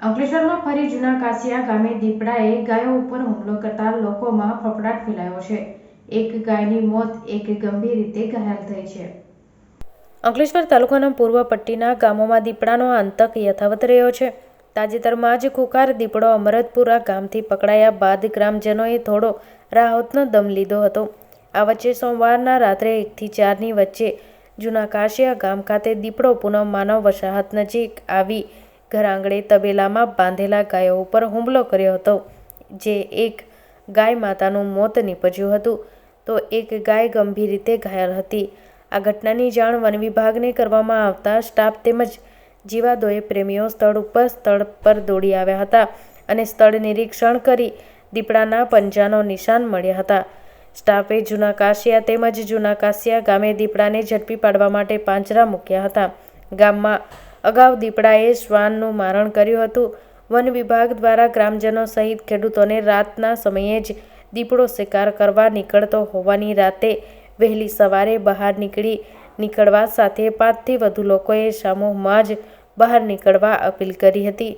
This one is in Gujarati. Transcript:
અંકલેશ્વરમાં ફરી જૂના કાસિયા ગામે દીપડાએ ગાયો ઉપર હુમલો કરતા લોકોમાં ફફડાટ ફેલાયો છે. એક ગાયની મોત એક ગંભીર રીતે ઘાયલ થઈ છે. અંકલેશ્વર તાલુકાના પૂર્વ પટ્ટીના ગામોમાં દીપડાનો આતંક યથાવત રહ્યો છે. તાજેતરમાં જ કુકાર દીપડો અમરતપુરા ગામથી પકડાયા બાદ ગ્રામજનોએ થોડો રાહતનો દમ લીધો હતો. આ વચ્ચે સોમવારના રાત્રે એકથી ચારની વચ્ચે જૂના કાશિયા ગામ ખાતે દીપડો પુનઃ માનવ વસાહત નજીક આવી ઘર આંગણે તબેલામાં બાંધેલા ગાયો ઉપર હુમલો કર્યો હતો, જે એક ગાય માતાનું મોત નીપજ્યું હતું. તો એક ગાય ગંભીર રીતે ઘાયલ હતી. આ ઘટનાની જાણ વન વિભાગને કરવામાં આવતા સ્ટાફ તેમજ જીવાદોએ પ્રેમીઓ સ્થળ ઉપર સ્થળ પર દોડી આવ્યા હતા અને સ્થળ નિરીક્ષણ કરી દીપડાના પંજાનો નિશાન મળ્યા હતા. સ્ટાફે જૂના કાશિયા તેમજ જૂના કાશિયા ગામે દીપડાને ઝડપી પાડવા માટે પાંજરા મૂક્યા હતા. ગામમાં અગાઉ દીપડાએ શ્વાનનું મારણ કર્યું હતું. વન વિભાગ દ્વારા ગ્રામજનો સહિત ખેડૂતોને રાતના સમયે જ દીપડો શિકાર કરવા નીકળતો હોવાની રાતે વહેલી સવારે બહાર નીકળી નીકળવા સાથે પાંચથી વધુ લોકોએ સમૂહમાં જ બહાર નીકળવા અપીલ કરી હતી.